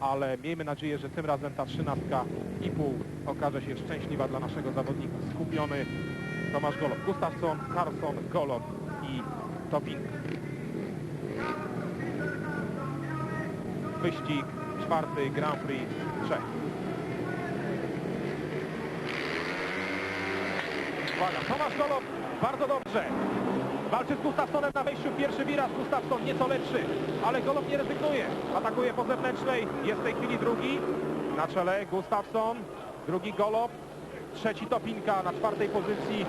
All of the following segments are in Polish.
ale miejmy nadzieję, że tym razem ta trzynastka i pół okaże się szczęśliwa dla naszego zawodnika. Skupiony Tomasz Golob, Gustafsson, Carson, Golob i Toping. Wyścig czwarty Grand Prix Czech. Uwaga, Tomasz Golob bardzo dobrze. Walczy z Gustafsonem na wejściu w pierwszy wiraż. Gustafson nieco lepszy, ale Golob nie rezygnuje. Atakuje po zewnętrznej. Jest w tej chwili drugi. Na czele Gustafson. Drugi Golob. Trzeci Topinka na czwartej pozycji.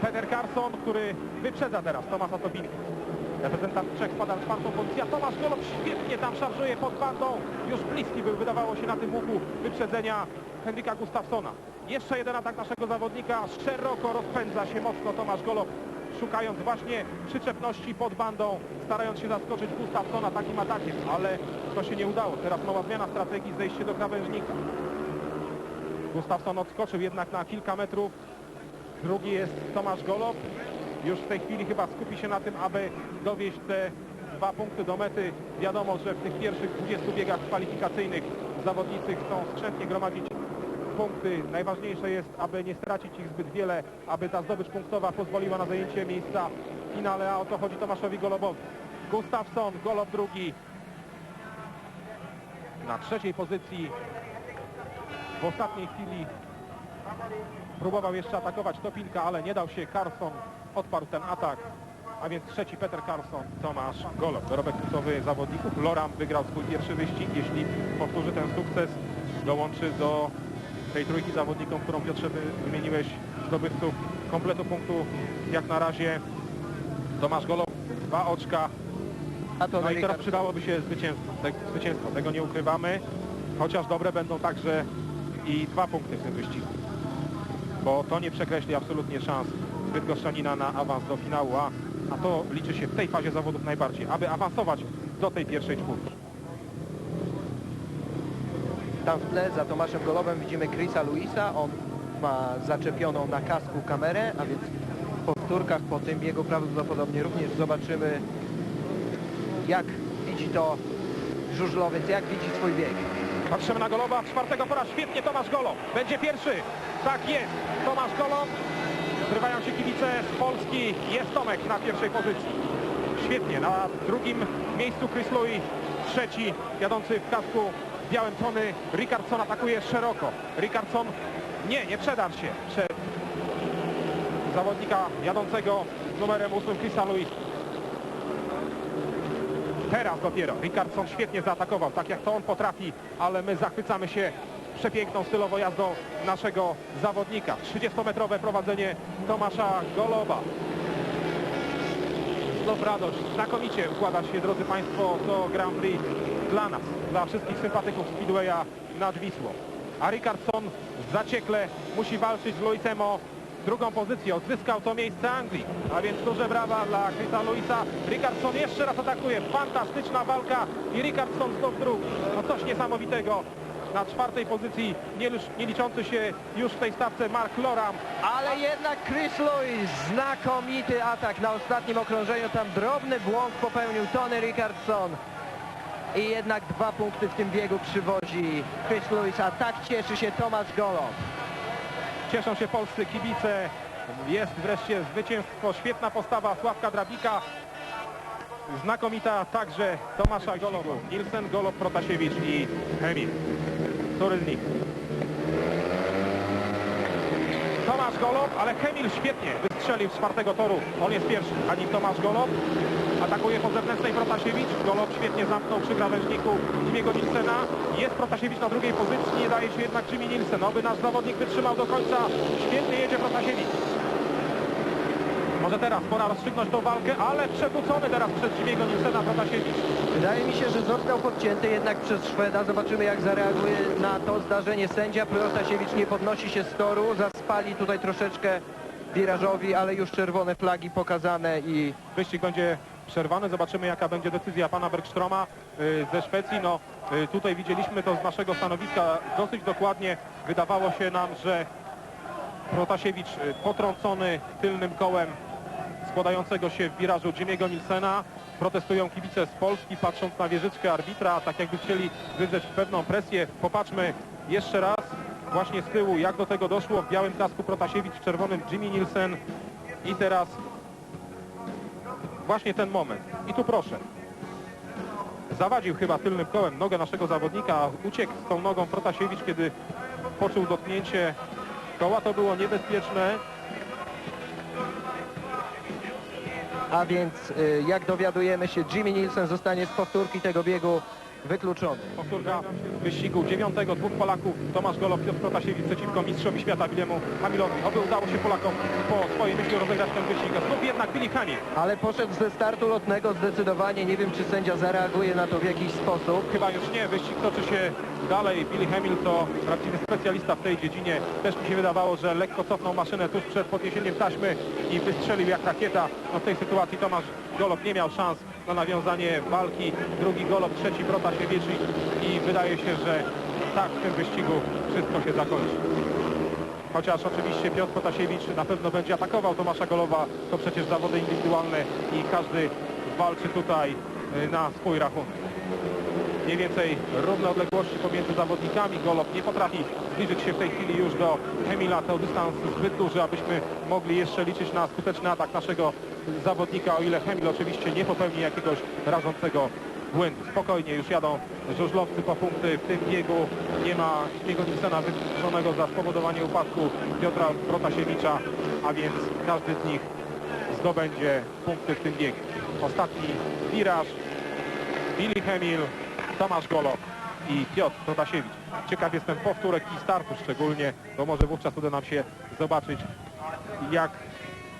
Peter Carson, który wyprzedza teraz Tomasa Topinka. Reprezentant Czech spada na czwartą pozycję, a Tomasz Golob świetnie tam szarżuje pod bandą. Już bliski był, wydawało się na tym łuku wyprzedzenia Henryka Gustafsona. Jeszcze jeden atak naszego zawodnika. Szeroko rozpędza się mocno Tomasz Golob, szukając właśnie przyczepności pod bandą, starając się zaskoczyć Gustafsona takim atakiem, ale to się nie udało. Teraz nowa zmiana strategii, zejście do krawężnika. Gustafson odskoczył jednak na kilka metrów. Drugi jest Tomasz Golob. Już w tej chwili chyba skupi się na tym, aby dowieść te dwa punkty do mety. Wiadomo, że w tych pierwszych 20 biegach kwalifikacyjnych zawodnicy chcą skrzętnie gromadzić punkty. Najważniejsze jest, aby nie stracić ich zbyt wiele, aby ta zdobycz punktowa pozwoliła na zajęcie miejsca w finale, a o to chodzi Tomaszowi Golobowi. Gustafsson, Golob drugi. Na trzeciej pozycji w ostatniej chwili próbował jeszcze atakować Topinka, ale nie dał się. Carson odparł ten atak. A więc trzeci Peter Carson, Tomasz Golob. Dorobek pulsowy zawodników. Loram wygrał swój pierwszy wyścig. Jeśli powtórzy ten sukces, dołączy do tej trójki zawodnikom, którą Piotrze wy- wymieniłeś zdobywców kompletu punktów. Jak na razie Tomasz Golob, dwa oczka. A to No i teraz przydałoby się zwycięstwo. Te, zwycięstwo. Tego nie ukrywamy. Chociaż dobre będą także i dwa punkty w tym wyścigu. Bo to nie przekreśli absolutnie szans Bydgoszczanina na awans do finału, a, a to liczy się w tej fazie zawodów najbardziej, aby awansować do tej pierwszej czwórki. Tam w tle za Tomaszem Golobem widzimy Chrisa Luisa. On ma zaczepioną na kasku kamerę, a więc w powtórkach po tym biegu prawdopodobnie również zobaczymy jak widzi to żużlowiec, jak widzi swój bieg. Patrzymy na Goloba, czwartego pora, świetnie Tomasz Golob, będzie pierwszy, tak jest, Tomasz Golob, zrywają się kibice z Polski, jest Tomek na pierwszej pozycji, świetnie, na drugim miejscu Chris Louis, trzeci, jadący w kasku białym Tony, Rickardson atakuje szeroko, Rickardson, nie, nie przedarł się przed zawodnika jadącego numerem 8 Chrisa Louis. Teraz dopiero. Rickardson świetnie zaatakował, tak jak to on potrafi, ale my zachwycamy się przepiękną stylowo jazdą naszego zawodnika. 30-metrowe prowadzenie Tomasza Goloba. Znów radość. Znakomicie układa się, drodzy Państwo, to Grand Prix dla nas, dla wszystkich sympatyków Speedwaya nad Wisłą. A Rickardson zaciekle musi walczyć z Luisem o drugą pozycję. Odzyskał to miejsce Anglii. A więc duże brawa dla Chrisa Luisa. Rickardson jeszcze raz atakuje. Fantastyczna walka i Rickardson znów drugi. No coś niesamowitego. Na czwartej pozycji nie, nie liczący się już w tej stawce Mark Loram. Ale jednak Chris Lewis, znakomity atak na ostatnim okrążeniu. Tam drobny błąd popełnił Tony Rickardson. I jednak dwa punkty w tym biegu przywozi Chris Lewis, a tak cieszy się Tomasz Golob. Cieszą się polscy kibice. Jest wreszcie zwycięstwo. Świetna postawa Sławka Drabika. Znakomita także Tomasza Goloba. Nielsen, Golob, Protasiewicz i Emil. Nich? Tomasz Golob, ale Hemil świetnie wystrzelił z czwartego toru. On jest pierwszy, a nim Tomasz Golob. Atakuje po zewnętrznej Protasiewicz. Golob świetnie zamknął przy krawężniku Jimiego Nilsena. Jest Protasiewicz na drugiej pozycji, nie daje się jednak Jimmy Nielsen. Oby nasz zawodnik wytrzymał do końca. Świetnie jedzie Protasiewicz. Może teraz pora rozstrzygnąć tą walkę, ale przewrócony teraz przez Jimiego Nilsena Protasiewicz. Wydaje mi się, że został podcięty jednak przez Szweda. Zobaczymy jak zareaguje na to zdarzenie sędzia. Protasiewicz nie podnosi się z toru. Zaspali tutaj troszeczkę wirażowi, ale już czerwone flagi pokazane i Wyścig będzie przerwany. Zobaczymy, jaka będzie decyzja pana Bergstroma y, ze Szwecji. No, y, tutaj widzieliśmy to z naszego stanowiska dosyć dokładnie. Wydawało się nam, że Protasiewicz y, potrącony tylnym kołem składającego się w wirażu Jimmy'ego Nilsena. protestują kibice z Polski, patrząc na wieżyczkę arbitra, tak jakby chcieli wywrzeć pewną presję. Popatrzmy jeszcze raz, właśnie z tyłu, jak do tego doszło. W białym kasku Protasiewicz, w czerwonym Jimmy Nielsen. I teraz właśnie ten moment. I tu proszę. Zawadził chyba tylnym kołem nogę naszego zawodnika. Uciekł z tą nogą Protasiewicz, kiedy poczuł dotknięcie koła. To było niebezpieczne. A więc y, jak dowiadujemy się, Jimmy Nielsen zostanie z powtórki tego biegu wykluczony. Powtórka wyścigu dziewiątego dwóch Polaków. Tomasz Golob, Piotr Protasiewicz przeciwko mistrzowi świata Wilemu Hamilowi. Oby udało się Polakom po swojej myśli rozegrać ten wyścig. Znów jednak Billy Hamil. Ale poszedł ze startu lotnego zdecydowanie. Nie wiem, czy sędzia zareaguje na to w jakiś sposób. Chyba już nie. Wyścig toczy się dalej. Billy Hamil to prawdziwy specjalista w tej dziedzinie. Też mi się wydawało, że lekko cofnął maszynę tuż przed podniesieniem taśmy i wystrzelił jak rakieta. No w tej sytuacji Tomasz Golob nie miał szans na nawiązanie walki. Drugi Golob, trzeci Protasiewicz i- wydaje się, że tak w tym wyścigu wszystko się zakończy. Chociaż oczywiście Piotr Protasiewicz na pewno będzie atakował Tomasza Goloba, to przecież zawody indywidualne i każdy walczy tutaj y, na swój rachunek. Mniej więcej równe odległości pomiędzy zawodnikami. Golob nie potrafi zbliżyć się w tej chwili już do Hemila. To dystans zbyt duży, abyśmy mogli jeszcze liczyć na skuteczny atak naszego zawodnika, o ile Hemil oczywiście nie popełni jakiegoś rażącego błędu. Spokojnie już jadą żużlowcy po punkty w tym biegu. Nie ma Śmiego Nilsena wykluczonego za spowodowanie upadku Piotra Protasiewicza, a więc każdy z nich zdobędzie punkty w tym biegu. Ostatni wiraż Billy Hemil, Tomasz Golob i Piotr Protasiewicz. Ciekaw jestem powtórek i startu szczególnie, bo może wówczas uda nam się zobaczyć jak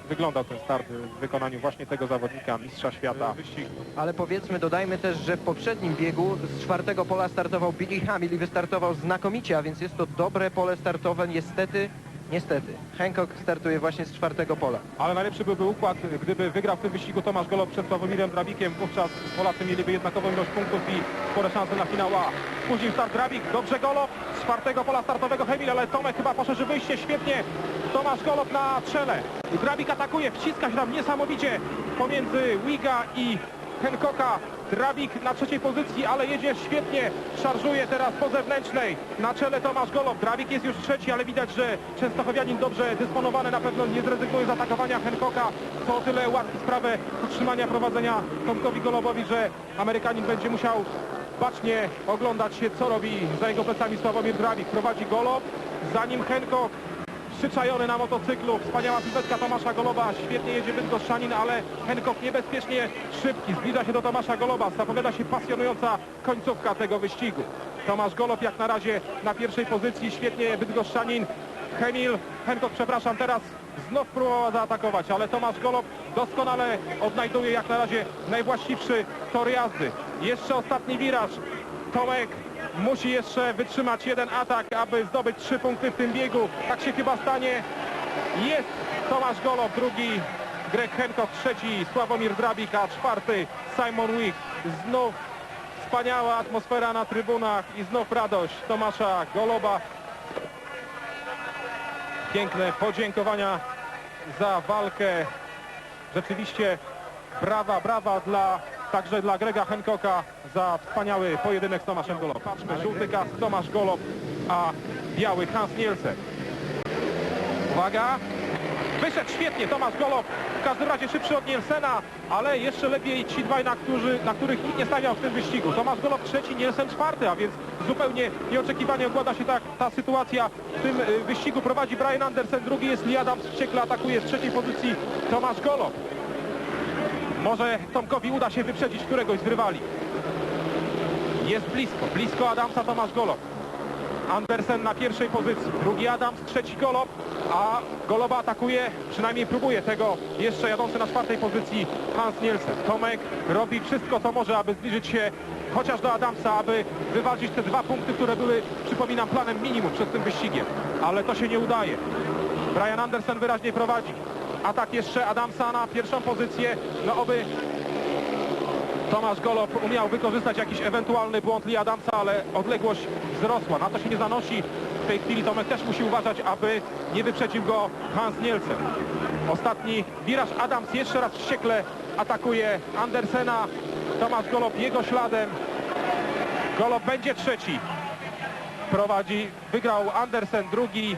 wyglądał ten start w wykonaniu właśnie tego zawodnika, mistrza świata wyścigu. Ale powiedzmy, dodajmy też, że w poprzednim biegu z czwartego pola startował Billy Hamil i wystartował znakomicie, a więc jest to dobre pole startowe. Niestety, niestety, Hancock startuje właśnie z czwartego pola. Ale najlepszy byłby układ, gdyby wygrał w tym wyścigu Tomasz Golob przed Sławomirem Drabikiem. Wówczas Polacy mieliby jednakową ilość punktów i spore szanse na finał A. Później start Drabik, dobrze Golob, z czwartego pola startowego Hemil, ale Tomek chyba poszerzy wyjście, świetnie. Tomasz Golob na czele. Drabik atakuje, wciska się tam niesamowicie pomiędzy Wiga i Hancocka. Drabik na trzeciej pozycji, ale jedzie świetnie. Szarżuje teraz po zewnętrznej. Na czele Tomasz Golob. Drabik jest już trzeci, ale widać, że Częstochowianin dobrze dysponowany na pewno nie zrezygnuje z atakowania Hancocka. To o tyle ułatwi sprawę utrzymania prowadzenia Tomkowi Golobowi, że Amerykanin będzie musiał bacznie oglądać się, co robi za jego plecami Sławomir Drabik. Prowadzi Golob, za nim Hancock. Przyczajony na motocyklu, wspaniała sylwetka Tomasza Goloba, świetnie jedzie Bydgoszczanin, ale Hancock niebezpiecznie szybki, zbliża się do Tomasza Goloba, zapowiada się pasjonująca końcówka tego wyścigu. Tomasz Golob jak na razie na pierwszej pozycji, świetnie Bydgoszczanin, Hemil, Hancock przepraszam, teraz znów próbował zaatakować, ale Tomasz Golob doskonale odnajduje jak na razie najwłaściwszy tor jazdy. Jeszcze ostatni wiraż, Tomek musi jeszcze wytrzymać jeden atak, aby zdobyć trzy punkty w tym biegu. Tak się chyba stanie. Jest Tomasz Golob, drugi Greg Hancock, trzeci Sławomir Drabik, a czwarty Simon Wick. Znów wspaniała atmosfera na trybunach i znów radość Tomasza Goloba. Piękne podziękowania za walkę. Rzeczywiście brawa, brawa dla także dla Grega Hancocka za wspaniały pojedynek z Tomaszem Golobem. Patrzmy, żółty kask Tomasz Golob, a biały Hans Nielsen. Uwaga! Wyszedł świetnie Tomasz Golob, w każdym razie szybszy od Nielsena, ale jeszcze lepiej ci dwaj, na, którzy, na których nikt nie stawiał w tym wyścigu. Tomasz Golob trzeci, Nielsen czwarty, a więc zupełnie nieoczekiwanie układa się ta, ta sytuacja. W tym y, wyścigu prowadzi Brian Andersen, drugi jest Lee Adams, wściekle atakuje z trzeciej pozycji Tomasz Golob. Może Tomkowi uda się wyprzedzić któregoś z rywali. Jest blisko, blisko Adamsa Tomasz Golob. Andersen na pierwszej pozycji, drugi Adams, trzeci Golob, a Goloba atakuje, przynajmniej próbuje tego jeszcze jadący na czwartej pozycji Hans Nielsen. Tomek robi wszystko, co może, aby zbliżyć się chociaż do Adamsa, aby wywalczyć te dwa punkty, które były, przypominam, planem minimum przed tym wyścigiem. Ale to się nie udaje. Brian Andersen wyraźnie prowadzi. Atak jeszcze Adamsa na pierwszą pozycję. No oby Tomasz Golob umiał wykorzystać jakiś ewentualny błąd Lee Adamsa, ale odległość wzrosła. Na to się nie zanosi. tej chwili Tomek też musi uważać, aby nie wyprzedził go Hans Nielsen. Ostatni wiraż Adams jeszcze raz wściekle atakuje Andersena. Tomasz Golob jego śladem. Golob będzie trzeci. Prowadzi, wygrał Andersen drugi,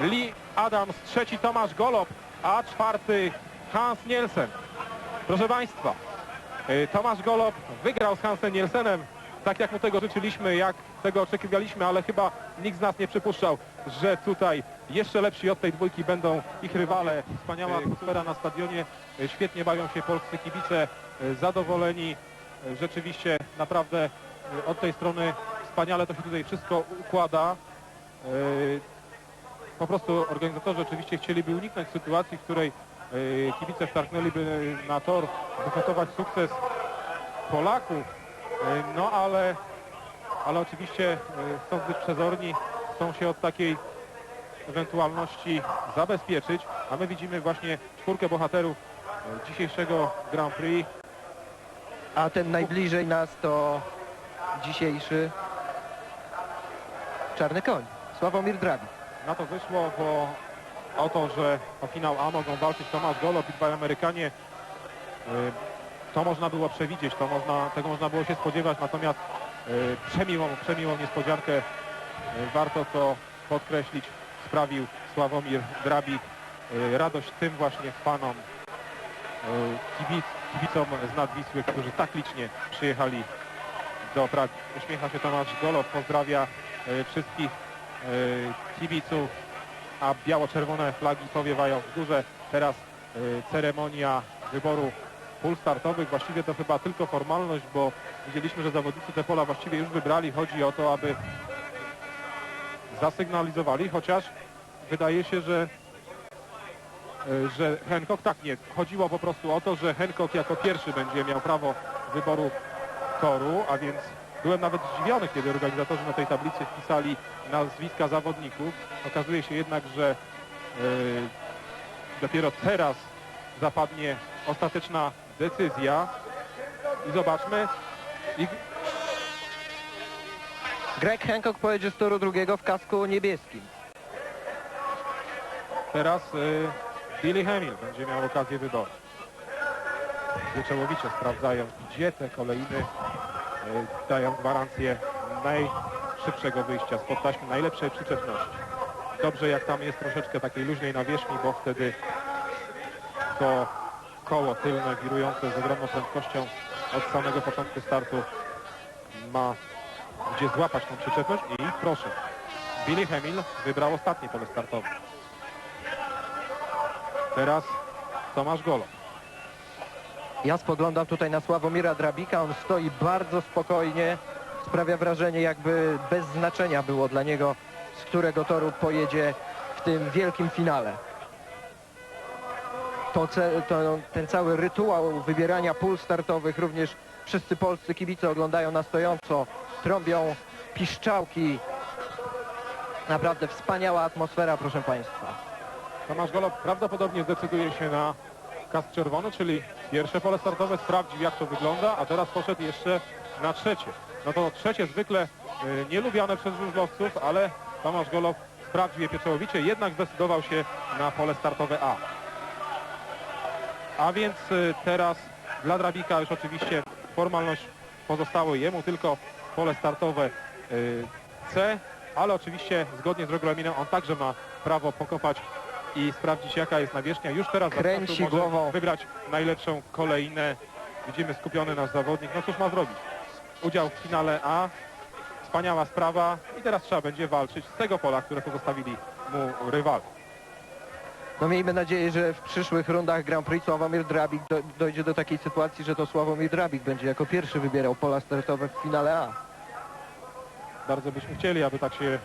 Lee Adams trzeci, Tomasz Golob, a czwarty Hans Nielsen. Proszę Państwa, y, Tomasz Golob wygrał z Hansem Nielsenem, tak jak mu tego życzyliśmy, jak tego oczekiwaliśmy, ale chyba nikt z nas nie przypuszczał, że tutaj jeszcze lepsi od tej dwójki będą ich rywale. Wspaniała atmosfera na stadionie, y, świetnie bawią się polscy kibice, y, zadowoleni. Y, Rzeczywiście naprawdę y, od tej strony wspaniale to się tutaj wszystko układa. Po prostu organizatorzy oczywiście chcieliby uniknąć sytuacji, w której y, kibice wtargnęliby na tor, wyfetować sukces Polaków. Y, No ale, ale oczywiście y, są zbyt przezorni, chcą się od takiej ewentualności zabezpieczyć, a my widzimy właśnie czwórkę bohaterów dzisiejszego Grand Prix. A ten najbliżej nas to dzisiejszy czarny koń, Sławomir Drabik. Na to wyszło, bo o to, że o finał A mogą walczyć Tomasz Golob i dwaj Amerykanie, y, to można było przewidzieć, to można, tego można było się spodziewać, natomiast y, przemiłą, przemiłą niespodziankę, y, warto to podkreślić, sprawił Sławomir Drabik. Radość tym właśnie fanom, kibic, kibicom z Nadwisły, którzy tak licznie przyjechali do Pragi. Uśmiecha się Tomasz Golob, pozdrawia wszystkich kibiców, a biało-czerwone flagi powiewają w górze. Teraz y, ceremonia wyboru pól startowych. Właściwie to chyba tylko formalność, bo widzieliśmy, że zawodnicy te pola właściwie już wybrali. Chodzi o to, aby zasygnalizowali, chociaż wydaje się, że y, że Hancock, tak nie, chodziło po prostu o to, że Hancock jako pierwszy będzie miał prawo wyboru toru, a więc byłem nawet zdziwiony, kiedy organizatorzy na tej tablicy wpisali nazwiska zawodników. Okazuje się jednak, że y, dopiero teraz zapadnie ostateczna decyzja i zobaczmy. I Greg Hancock pojedzie z toru drugiego w kasku niebieskim. teraz y, Billy Hamill będzie miał okazję wyboru. Wieczołowicie sprawdzają, gdzie te kolejny dają gwarancję najszybszego wyjścia spod taśmy, najlepszej przyczepności. Dobrze jak tam jest troszeczkę takiej luźnej nawierzchni, bo wtedy to koło tylne wirujące z ogromną prędkością od samego początku startu ma gdzie złapać tą przyczepność i proszę, Billy Hamill wybrał ostatnie pole startowe. Teraz Tomasz Golo. Ja spoglądam tutaj na Sławomira Drabika, on stoi bardzo spokojnie, sprawia wrażenie jakby bez znaczenia było dla niego, z którego toru pojedzie w tym wielkim finale. To, to, ten cały rytuał wybierania pól startowych, również wszyscy polscy kibice oglądają na stojąco, trąbią piszczałki. Naprawdę wspaniała atmosfera, proszę Państwa. Tomasz Golo prawdopodobnie zdecyduje się na kask czerwony, czyli pierwsze pole startowe, sprawdził jak to wygląda, a teraz poszedł jeszcze na trzecie. No to trzecie zwykle y, nielubiane przez żużlowców, ale Tomasz Golow sprawdził je pieczołowicie, jednak zdecydował się na pole startowe A. A więc y, teraz dla Drabika już oczywiście formalność pozostało jemu, tylko pole startowe y, C, ale oczywiście zgodnie z regulaminem on także ma prawo pokopać i sprawdzić jaka jest nawierzchnia. Już teraz Kręci może głową. wybrać najlepszą kolejnę. Widzimy skupiony nasz zawodnik. No cóż ma zrobić? Udział w finale A. Wspaniała sprawa i teraz trzeba będzie walczyć z tego pola, które pozostawili mu rywale. No miejmy nadzieję, że w przyszłych rundach Grand Prix Sławomir Drabik do, dojdzie do takiej sytuacji, że to Sławomir Drabik będzie jako pierwszy wybierał pola startowe w finale A. Bardzo byśmy chcieli, aby tak się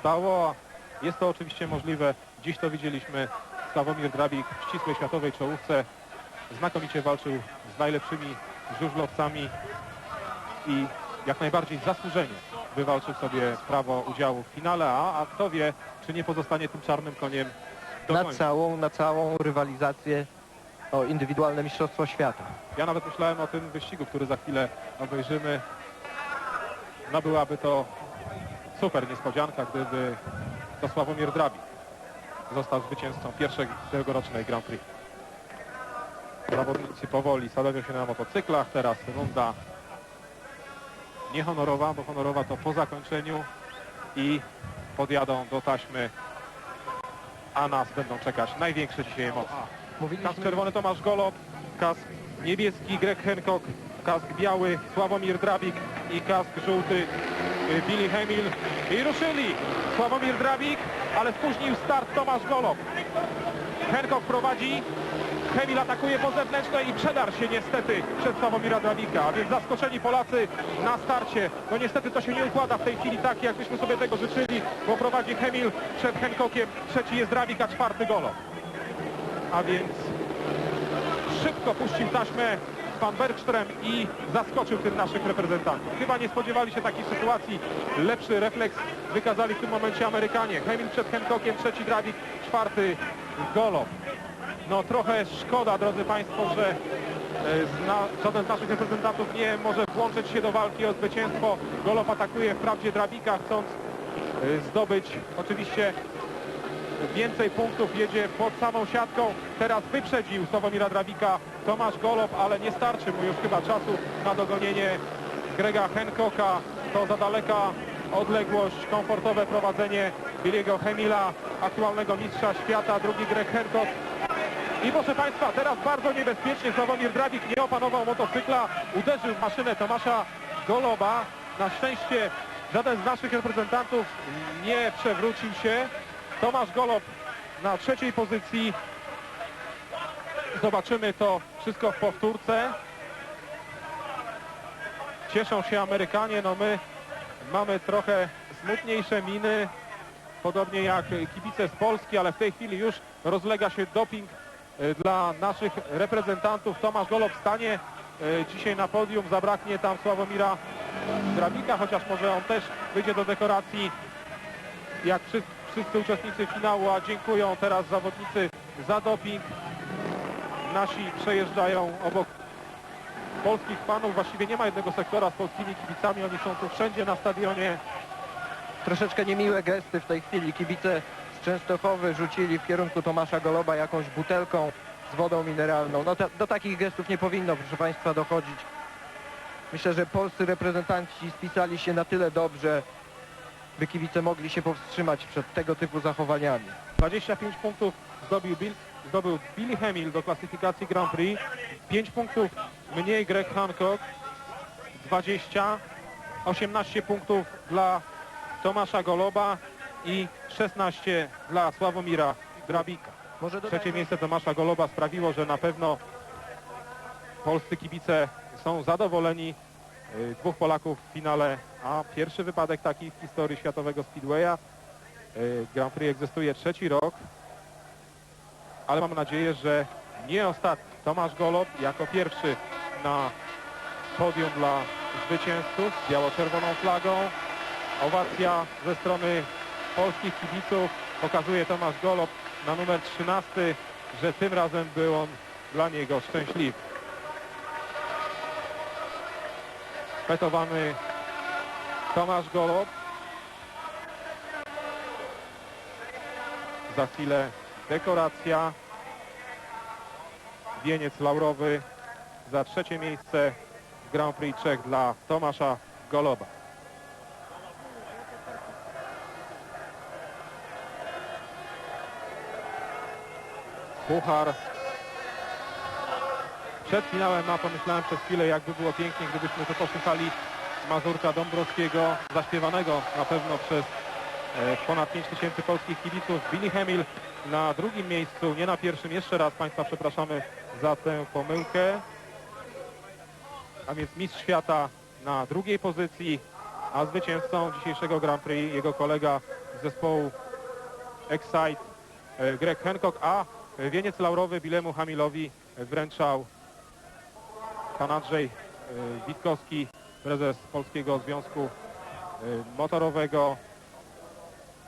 stało. Jest to oczywiście możliwe. Dziś to widzieliśmy. Sławomir Drabik w ścisłej światowej czołówce znakomicie walczył z najlepszymi żużlowcami i jak najbardziej zasłużenie wywalczył sobie prawo udziału w finale A, a kto wie, czy nie pozostanie tym czarnym koniem do Na końca. całą, na całą rywalizację o indywidualne mistrzostwo świata. Ja nawet myślałem o tym wyścigu, który za chwilę obejrzymy. No byłaby to super niespodzianka, gdyby to Sławomir Drabik. Został zwycięzcą pierwszej tegorocznej Grand Prix. Zawodnicy powoli sadowią się na motocyklach. Teraz runda niehonorowa, bo honorowa to po zakończeniu i podjadą do taśmy, a nas będą czekać największe dzisiaj emocje. Kask czerwony Tomasz Golob, kask niebieski Greg Hancock, kask biały Sławomir Drabik i kask żółty y, Billy Hemil. I ruszyli Sławomir Drabik, ale spóźnił start Tomasz Golob. Hancock prowadzi, Hemil atakuje po zewnętrznej i przedarł się niestety przed Sławomira Drabika, a więc zaskoczeni Polacy na starcie. No niestety to się nie układa w tej chwili tak, jakbyśmy sobie tego życzyli, bo prowadzi Hemil przed Hancockiem, trzeci jest Drabik, a czwarty Golob. A więc szybko puścił taśmę pan Bergström i zaskoczył tym naszych reprezentantów. Chyba nie spodziewali się takiej sytuacji. Lepszy refleks wykazali w tym momencie Amerykanie. Hemil przed Hancockiem, trzeci Drabik, czwarty Golob. No trochę szkoda, drodzy Państwo, że e, zna, żaden z naszych reprezentantów nie może włączyć się do walki o zwycięstwo. Golob atakuje wprawdzie Drabika, chcąc e, zdobyć oczywiście więcej punktów, jedzie pod samą siatką. Teraz wyprzedził Sławomira Drabika Tomasz Golob, ale nie starczy mu już chyba czasu na dogonienie Grega Hancocka. To za daleka odległość, komfortowe prowadzenie Billiego Hemila, aktualnego mistrza świata, drugi Greg Hancock. I proszę Państwa, teraz bardzo niebezpiecznie Sławomir Drabik nie opanował motocykla, uderzył w maszynę Tomasza Goloba. Na szczęście żaden z naszych reprezentantów nie przewrócił się. Tomasz Golob na trzeciej pozycji. Zobaczymy to wszystko w powtórce. Cieszą się Amerykanie, no my mamy trochę smutniejsze miny, podobnie jak kibice z Polski, ale w tej chwili już rozlega się doping e, dla naszych reprezentantów. Tomasz Golob stanie e, dzisiaj na podium, zabraknie tam Sławomira Drabika, chociaż może on też wyjdzie do dekoracji jak wszyscy, wszyscy uczestnicy finału, a dziękują teraz zawodnicy za doping. Nasi przejeżdżają obok polskich fanów, właściwie nie ma jednego sektora z polskimi kibicami, oni są tu wszędzie na stadionie. troszeczkę niemiłe gesty w tej chwili. Kibice z Częstochowy rzucili w kierunku Tomasza Goloba jakąś butelką z wodą mineralną. No ta, do takich gestów nie powinno, proszę Państwa, dochodzić. Myślę, że polscy reprezentanci spisali się na tyle dobrze, by kibice mogli się powstrzymać przed tego typu zachowaniami. 25 punktów zdobył, Bill, zdobył Billy Hemil do klasyfikacji Grand Prix. 5 punktów mniej Greg Hancock. 20. 18 punktów dla Tomasza Goloba i 16 dla Sławomira Drabika. Może Trzecie miejsce Tomasza Goloba sprawiło, że na pewno polscy kibice są zadowoleni. Y, Dwóch Polaków w finale, a pierwszy wypadek taki w historii światowego Speedwaya. Y, Grand Prix egzystuje trzeci rok, ale mam nadzieję, że nie ostatni. Tomasz Golob jako pierwszy na podium dla zwycięzców z biało-czerwoną flagą. Owacja ze strony polskich kibiców pokazuje Tomasz Golob na numer 13, że tym razem był on dla niego szczęśliwy. Petowany Tomasz Golob. Za chwilę dekoracja. Wieniec laurowy za trzecie miejsce w Grand Prix Czech dla Tomasza Goloba. Puchar. Przed finałem na pomyślałem przez chwilę, jakby było pięknie, gdybyśmy to posłuchali Mazurka Dąbrowskiego, zaśpiewanego na pewno przez e, ponad 5 tysięcy polskich kibiców. Billy Hemil na drugim miejscu, nie na pierwszym. Jeszcze raz Państwa przepraszamy za tę pomyłkę. A więc mistrz świata na drugiej pozycji, a zwycięzcą dzisiejszego Grand Prix jego kolega z zespołu Excite e, Greg Hancock, a wieniec laurowy Bilemu Hamilowi wręczał pan Andrzej e, Witkowski, prezes Polskiego Związku e, Motorowego,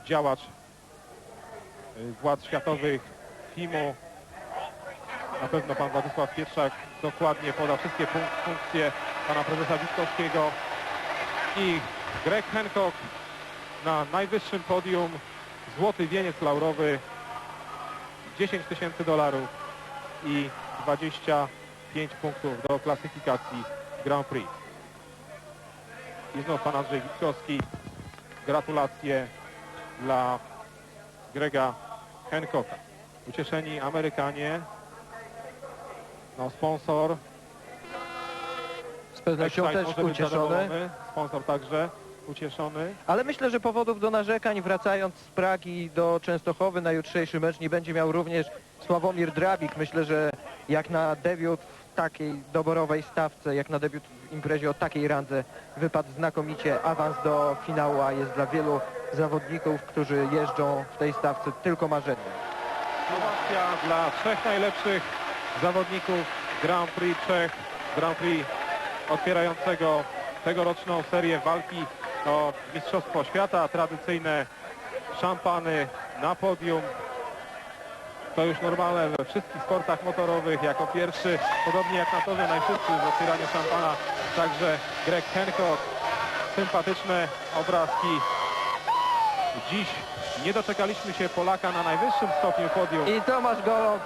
działacz władz światowych FIMU. Na pewno pan Władysław Pietrzak dokładnie poda wszystkie funk- funkcje pana prezesa Witkowskiego i Greg Hancock na najwyższym podium złoty wieniec laurowy, 10 tysięcy dolarów i 25 punktów do klasyfikacji Grand Prix. I znów pan Andrzej Witkowski. Gratulacje dla Grega Hancocka. Ucieszeni Amerykanie. No sponsor. Z pewnością Excite też może być ucieszony. zadowolony. Sponsor także ucieszony. Ale myślę, że powodów do narzekań wracając z Pragi do Częstochowy na jutrzejszy mecz nie będzie miał również Sławomir Drabik. Myślę, że jak na debiut w takiej doborowej stawce, jak na debiut w imprezie o takiej randze wypadł znakomicie. Awans do finału a jest dla wielu zawodników, którzy jeżdżą w tej stawce tylko marzeniem. Owacja dla trzech najlepszych zawodników Grand Prix Czech, Grand Prix otwierającego tegoroczną serię walki o Mistrzostwo Świata. Tradycyjne szampany na podium. To już normalne we wszystkich sportach motorowych. Jako pierwszy, podobnie jak na torze najszybszy w otwieraniu szampana, także Greg Hancock. Sympatyczne obrazki. Dziś nie doczekaliśmy się Polaka na najwyższym stopniu podium. I Tomasz Golob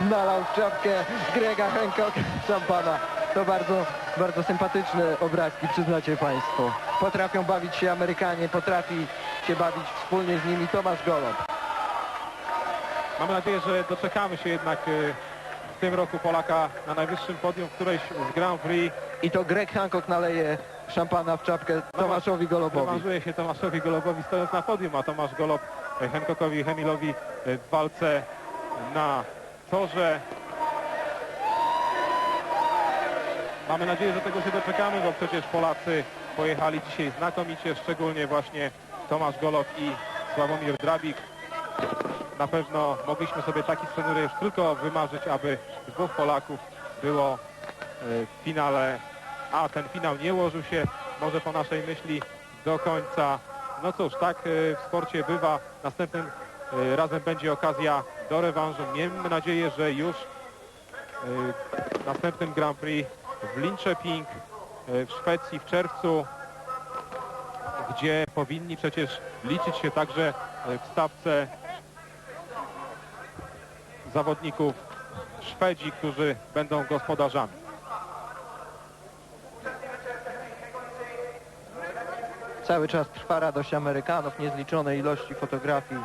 nalał w czapkę Grega Hancock szampana. To bardzo, bardzo sympatyczne obrazki, przyznacie Państwo. Potrafią bawić się Amerykanie, potrafi się bawić wspólnie z nimi Tomasz Golob. Mamy nadzieję, że doczekamy się jednak y, w tym roku Polaka na najwyższym podium w którejś z Grand Prix. I to Greg Hancock naleje szampana w czapkę Tomaszowi Golobowi. Rewanżuje się Tomaszowi Golobowi stojąc na podium, a Tomasz Golob y, Hancockowi Hemilowi y, w walce na torze. Mamy nadzieję, że tego się doczekamy, bo przecież Polacy pojechali dzisiaj znakomicie, szczególnie właśnie Tomasz Golob i Sławomir Drabik. Na pewno mogliśmy sobie taki scenariusz tylko wymarzyć, aby dwóch Polaków było e, w finale, a ten finał nie ułożył się może po naszej myśli do końca. No cóż, tak e, w sporcie bywa. Następnym e, razem będzie okazja do rewanżu. Miejmy nadzieję, że już e, w następnym Grand Prix w Linköping w Szwecji w czerwcu, gdzie powinni przecież liczyć się także w stawce zawodników Szwedzi, którzy będą gospodarzami. Cały czas trwa radość Amerykanów, niezliczone ilości fotografii.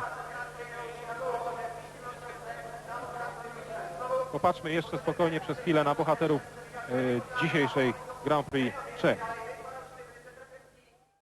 Popatrzmy jeszcze spokojnie przez chwilę na bohaterów e, dzisiejszej Grand Prix Czech.